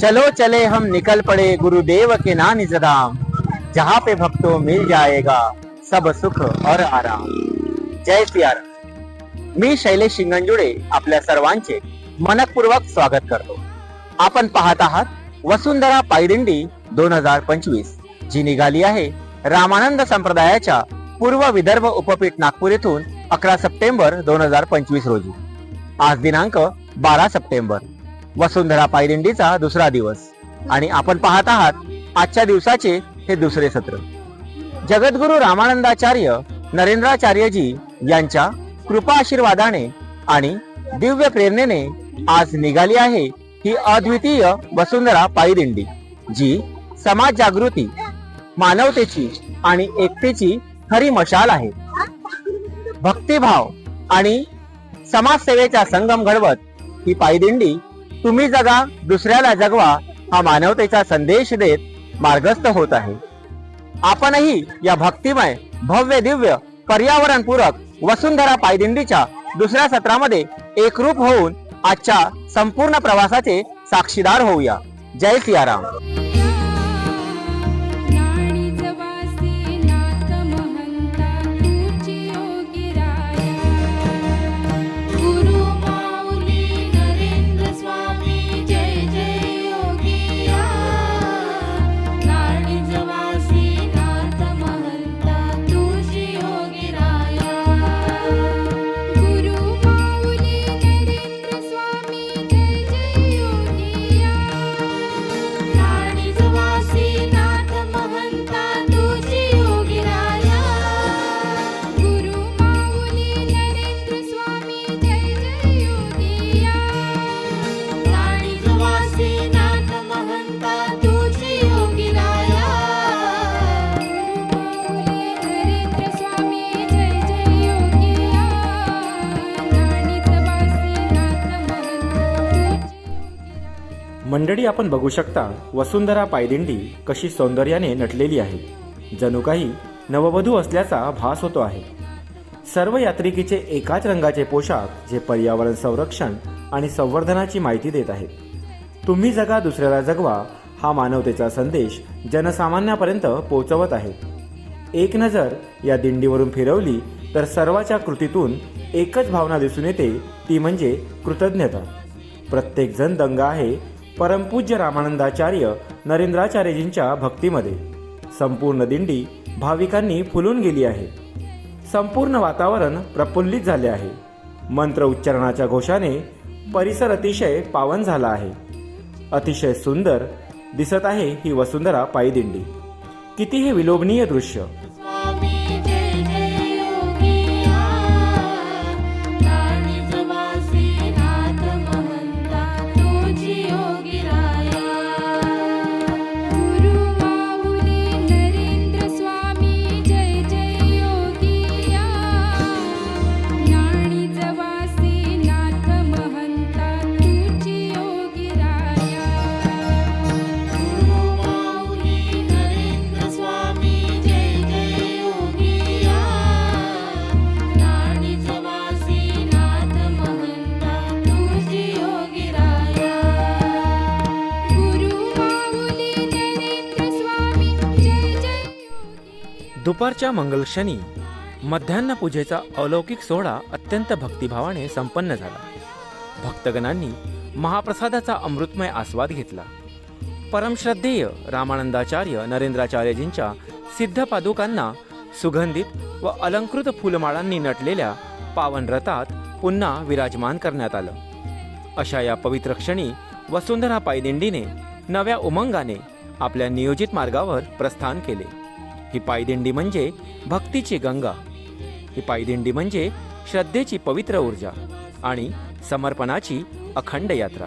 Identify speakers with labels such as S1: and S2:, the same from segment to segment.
S1: चलो चले हम निकल पड़े गुरुदेव के नानी जदाम जहाँ पे भक्तों मिल जाएगा सब सुख और आराम। जय सियाराम। मी शैलेश शिंगंजुडे आपल्या सर्वांचे मनपूर्वक स्वागत करतो. आपण पाहत आहात वसुंधरा पायदिंडी दोन हजार पंचवीस जी निघाली आहे रामानंद संप्रदायाच्या पूर्व विदर्भ उपपीठ नागपूर येथून अकरा सप्टेंबर दोन हजार पंचवीस रोजी. आज दिनांक बारा सप्टेंबर. वसुंधरा पायदिंडीचा दुसरा दिवस. आणि आपण पाहत आहात आजच्या दिवसाचे हे दुसरे सत्र. जगद्गुरु रामानंदाचार्य नरेंद्राचार्यजी यांच्या कृपा आशीर्वादाने आणि दिव्य प्रेरणेने आज निघाली आहे ही अद्वितीय वसुंधरा पायदिंडी जी समाज जागृती मानवतेची आणि एकतेची खरी मशाल आहे. भक्तिभाव आणि समाजसेवेचा संगम घडवत ही पायदिंडी तुम्ही जगा दुसऱ्याला जगवा हा मानवतेचा संदेश देत मार्गस्थ होत आहे. आपणही या भक्तिमय भव्य दिव्य पर्यावरणपूरक वसुंधरा पायदिंडीच्या दुसऱ्या सत्रामध्ये एकरूप होऊन आजच्या संपूर्ण प्रवासाचे साक्षीदार होऊया. जय सियाराम.
S2: मंडळी आपण बघू शकता वसुंधरा पायदिंडी कशी सौंदर्याने नटलेली आहे. जणू काही नववधू असल्याचा भास होतो आहे. सर्व यात्रिकीचे एकाच रंगाचे पोशाख जे पर्यावरण संरक्षण आणि संवर्धनाची माहिती देत आहेत. तुम्ही जगा दुसऱ्याला जगवा हा मानवतेचा संदेश जनसामान्यापर्यंत पोहोचवत आहेत एक नजर या दिंडीवरून फिरवली तर सर्वाच्या कृतीतून एकच भावना दिसून येते ती म्हणजे कृतज्ञता. प्रत्येकजण दंग आहे परमपूज्य रामानंदाचार्य नरेंद्राचार्यजींच्या भक्तीमध्ये. संपूर्ण दिंडी भाविकांनी फुलून गेली आहे. संपूर्ण वातावरण प्रफुल्लित झाले आहे. मंत्र उच्चारणाच्या घोषाने परिसर अतिशय पावन झाला आहे. अतिशय सुंदर दिसत आहे ही वसुंधरा पायदिंडी किती हे विलोभनीय दृश्य दुपारच्या मंगलक्षणी मध्यान्ह पूजेचा अलौकिक सोहळा अत्यंत भक्तिभावाने संपन्न झाला. भक्तगणांनी महाप्रसादाचा अमृतमय आस्वाद घेतला. परमश्रद्धेय रामानंदाचार्य नरेंद्राचार्यजींच्या सिद्ध पादुकांना सुगंधित व अलंकृत फुलमाळांनी नटलेल्या पावन रथात पुन्हा विराजमान करण्यात आलं. अशा या पवित्र क्षणी वसुंधरा पायदिंडीने नव्या उमंगाने आपल्या नियोजित मार्गावर प्रस्थान केले. ही पायदिंडी म्हणजे भक्तीची गंगा. ही पायदिंडी म्हणजे श्रद्धेची पवित्र ऊर्जा आणि समर्पणाची अखंड यात्रा.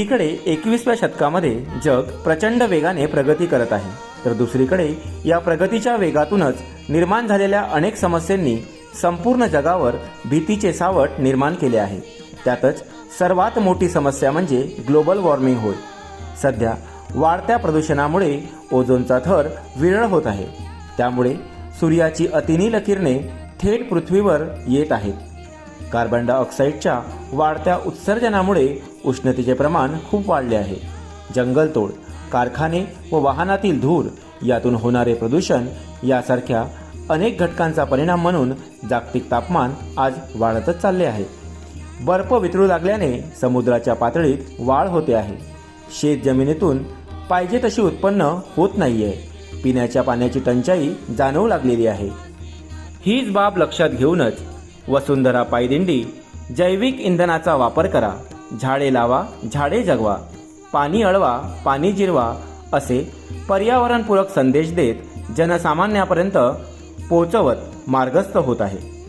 S2: एकीकडे एकवीसव्या शतकामध्ये जग प्रचंड वेगाने प्रगती करत आहे तर दुसरीकडे या प्रगतीच्या वेगातूनच निर्माण झालेल्या अनेक समस्यांनी संपूर्ण जगावर भीतीचे सावट निर्माण केले आहे. त्यातच सर्वात मोठी समस्या म्हणजे ग्लोबल वॉर्मिंग होय. सध्या वाढत्या प्रदूषणामुळे ओझोनचा थर विरळ होत आहे. त्यामुळे सूर्याची अतिनील किरणे थेट पृथ्वीवर येत आहेत. कार्बन डायऑक्साईडच्या वाढत्या उत्सर्जनामुळे उष्णतेचे प्रमाण खूप वाढले आहे. जंगलतोड कारखाने व वाहनातील धूर यातून होणारे प्रदूषण यासारख्या अनेक घटकांचा परिणाम म्हणून जागतिक तापमान आज वाढतच चालले आहे. बर्फ वितळू लागल्याने समुद्राच्या पातळीत वाढ होते आहे. शेत जमिनीतून पाहिजे तशी उत्पन्न होत नाही आहे पिण्याच्या पाण्याची टंचाई जाणवू लागलेली आहे. हीच बाब लक्षात घेऊनच वसुंधरा पायदिंडी जैविक इंधनाचा वापर करा. झाडे लावा झाडे जगवा पाणी अळवा पाणी जिरवा असे पर्यावरणपूरक संदेश देत जनसामान्यापर्यंत पोचवत मार्गस्थ होत आहे.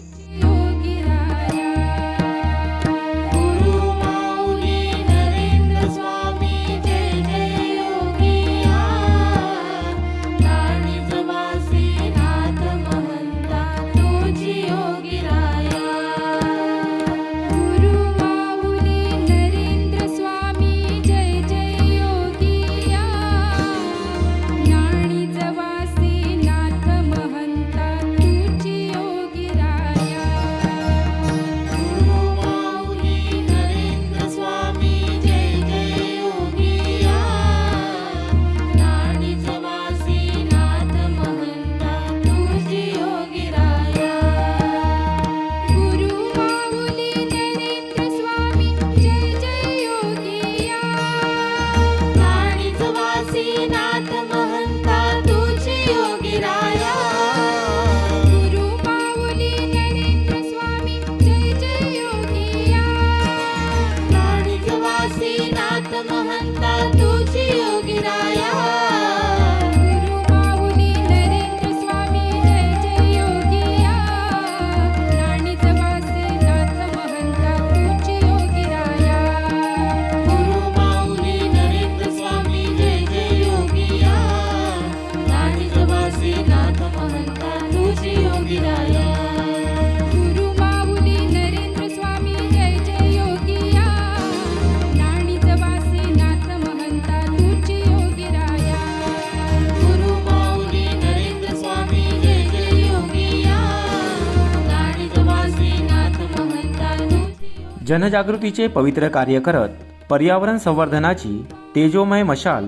S2: जनजागृतीचे पवित्र कार्य करत पर्यावरण संवर्धनाची तेजोमय मशाल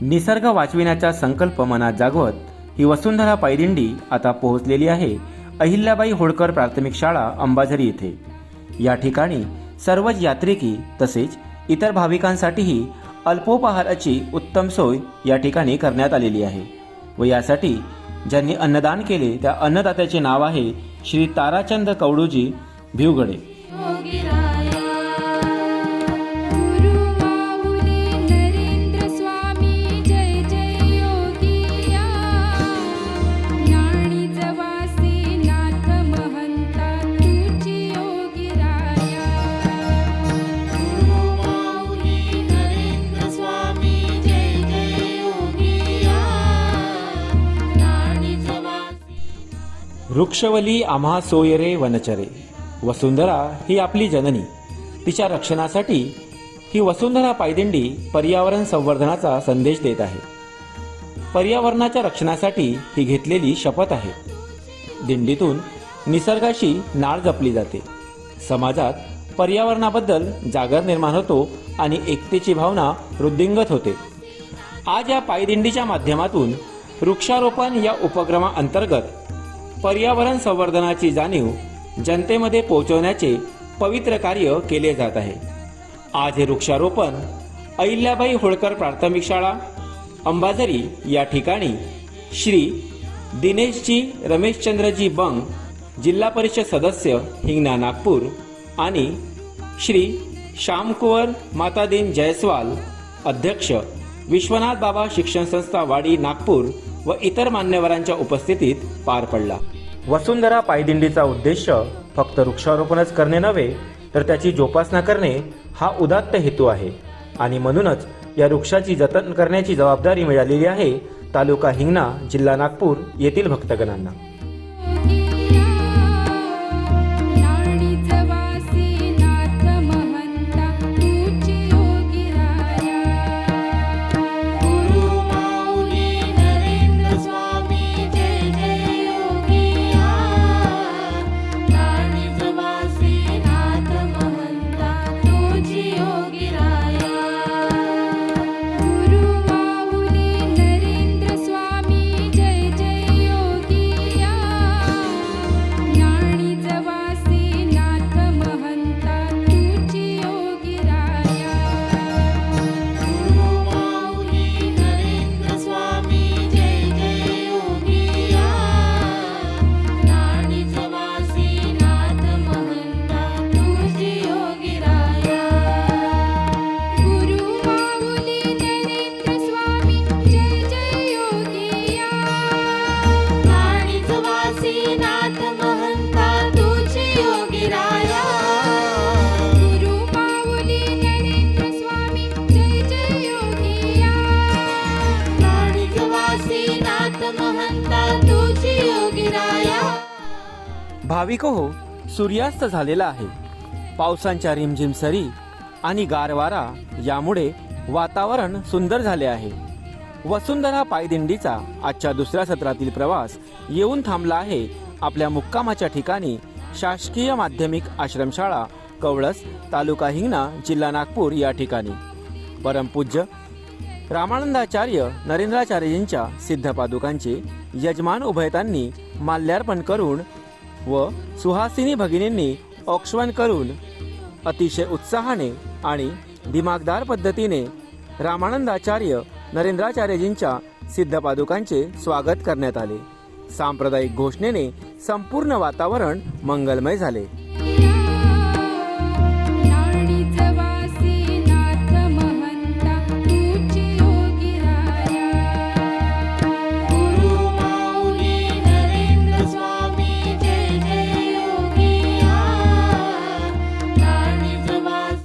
S2: निसर्ग वाचविण्याचा संकल्प मनात जागवत ही वसुंधरा पायदिंडी आता पोहोचलेली आहे अहिल्याबाई होळकर प्राथमिक शाळा अंबाझरी येथे. या ठिकाणी सर्वच यात्रिकी तसेच इतर भाविकांसाठीही अल्पोपहाराची उत्तम सोय या ठिकाणी करण्यात आलेली आहे व यासाठी ज्यांनी अन्नदान केले त्या अन्नदात्याचे नाव आहे श्री ताराचंद कवडूजी भिवगडे. वृक्षवली आम्हा सोयरे वनचरे. वसुंधरा ही आपली जननी. तिच्या रक्षणासाठी ही वसुंधरा पायदिंडी पर्यावरण संवर्धनाचा संदेश देत आहे. पर्यावरणाच्या रक्षणासाठी ही घेतलेली शपथ आहे. दिंडीतून निसर्गाशी नाळ जपली जाते. समाजात पर्यावरणाबद्दल जागर निर्माण होतो आणि एकतेची भावना वृद्धिंगत होते. आज या पायदिंडीच्या माध्यमातून वृक्षारोपण या उपक्रमाअंतर्गत पर्यावरण संवर्धनाची जाणीव जनतेमध्ये पोहोचवण्याचे पवित्र कार्य केले जात आहे. आज हे वृक्षारोपण अहिल्याबाई होळकर प्राथमिक शाळा अंबाझरी या ठिकाणी श्री दिनेशजी रमेशचंद्रजी बंग जिल्हा परिषद सदस्य हिंगणा नागपूर आणि श्री श्यामकुवर मातादीन जयस्वाल अध्यक्ष विश्वनाथ बाबा शिक्षण संस्था वाडी नागपूर व इतर मान्यवरांच्या उपस्थितीत पार पडला. वसुंधरा पायदिंडीचा उद्देश फक्त वृक्षारोपणच करणे नव्हे तर त्याची जोपासना करणे हा उदात्त हेतू आहे. आणि म्हणूनच या वृक्षाची जतन करण्याची जबाबदारी मिळालेली आहे तालुका हिंगणा जिल्हा नागपूर येथील भक्तगणांना. भाविक हो सूर्यास्त झालेला आहे. पावसांच्या रिमझिम सरी आणि गारवारा यामुळे वातावरण सुंदर झाले आहे. वसुंधरा पायदिंडीचा आजच्या दुसऱ्या सत्रातील प्रवास येऊन थांबला आहे. आपल्या मुक्कामाच्या ठिकाणी शासकीय माध्यमिक आश्रमशाळा कवळस तालुका हिंगणा जिल्हा नागपूर या ठिकाणी. परमपूज्य रामानंदाचार्य नरेंद्राचार्यजींच्या सिद्धपादुकांचे यजमान उभयतांनी माल्यार्पण करून व सुहासिनी भगिनींनी औक्षवण करून अतिशय उत्साहाने आणि दिमागदार पद्धतीने रामानंदाचार्य नरेंद्राचार्यजींच्या सिद्धपादुकांचे स्वागत करण्यात आले. सांप्रदायिक घोषणेने संपूर्ण वातावरण मंगलमय झाले.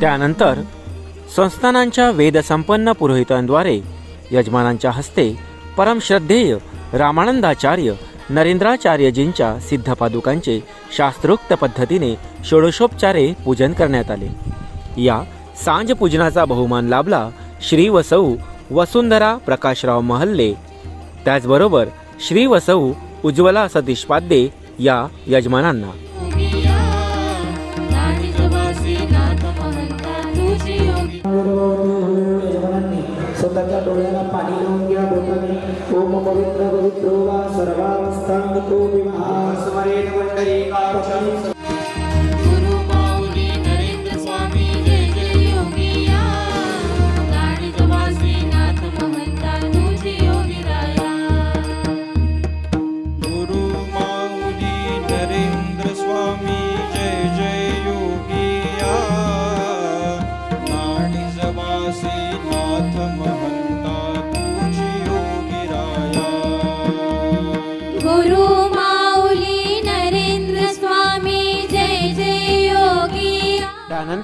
S2: त्यानंतर संस्थानांच्या वेदसंपन्न पुरोहितांद्वारे यजमानांच्या हस्ते परमश्रद्धेय रामानंदाचार्य नरेंद्राचार्यजींच्या सिद्धपादुकांचे शास्त्रोक्त पद्धतीने षोडशोपचारे पूजन करण्यात आले. या सांज पूजनाचा बहुमान लाभला श्री वसौ वसुंधरा प्रकाशराव महल्ले. त्याचबरोबर श्री वसौ उज्ज्वला सतीश पाद्ये या यजमानांना.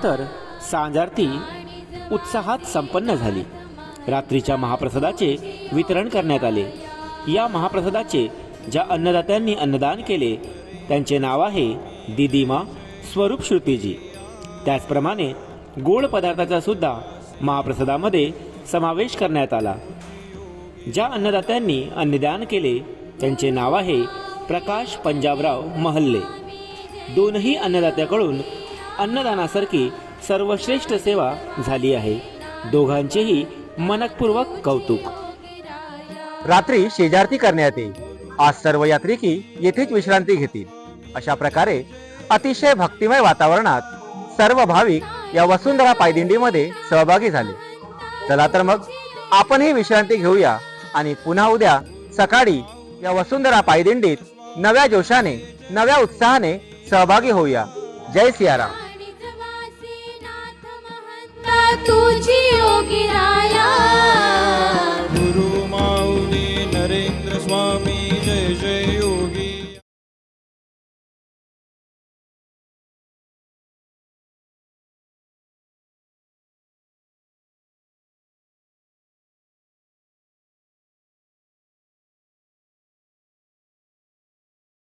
S2: त्यानंतर सांजारती उत्साहात संपन्न झाली. रात्रीच्या महाप्रसादाचे वितरण करण्यात आले. या महाप्रसादाचे ज्या अन्नदात्यांनी अन्नदान केले त्यांचे नाव आहे दिदीमा स्वरूप श्रुतीजी. त्याचप्रमाणे गोड पदार्थाचा सुद्धा महाप्रसादामध्ये समावेश करण्यात आला. ज्या अन्नदात्यांनी अन्नदान केले त्यांचे नाव आहे प्रकाश पंजाबराव महल्ले. दोनही अन्नदात्याकडून अन्नदानासारखी सर्वश्रेष्ठ सेवा झाली आहे. दोघांचेही मनपूर्वक कौतुक.
S1: रात्री शेजारती करण्यात येईल. आज सर्व यात्रिकी येथेच विश्रांती घेतील. अशा प्रकारे अतिशय भक्तिमय वातावरणात सर्व भाविक या वसुंधरा पायदिंडीमध्ये सहभागी झाले. चला तर मग आपणही विश्रांती घेऊया आणि पुन्हा उद्या सकाळी या वसुंधरा पायदिंडीत नव्या जोशाने नव्या उत्साहाने सहभागी होऊया. जय सियाराम.
S3: तुझी योगिराया